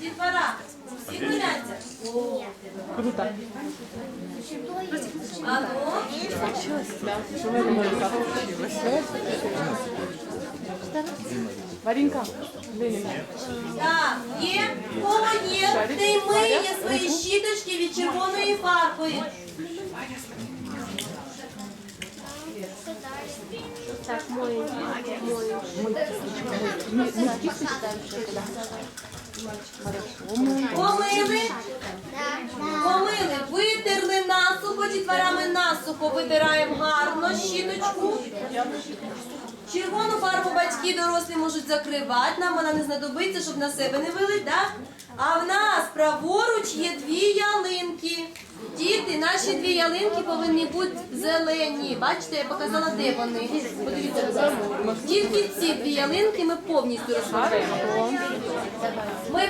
Дітвора, всі бояться? Круто. А ну? Варенька, Ленина. Так, є, в кого є, той миє свої щіточки від червоної фарбою. Так, мой, мой. Помили, помили, витерли насухо, дітворами насухо витираємо гарно щіточку. Червону фарбу батьки дорослі можуть закривати, нам вона не знадобиться, щоб на себе не вилить, так? А в нас праворуч є дві ялинки. Діти, наші дві ялинки повинні бути зелені. Бачите, я показала, де вони. Подивіться, будь. Тільки ці дві ялинки ми повністю розкриваємо. Ми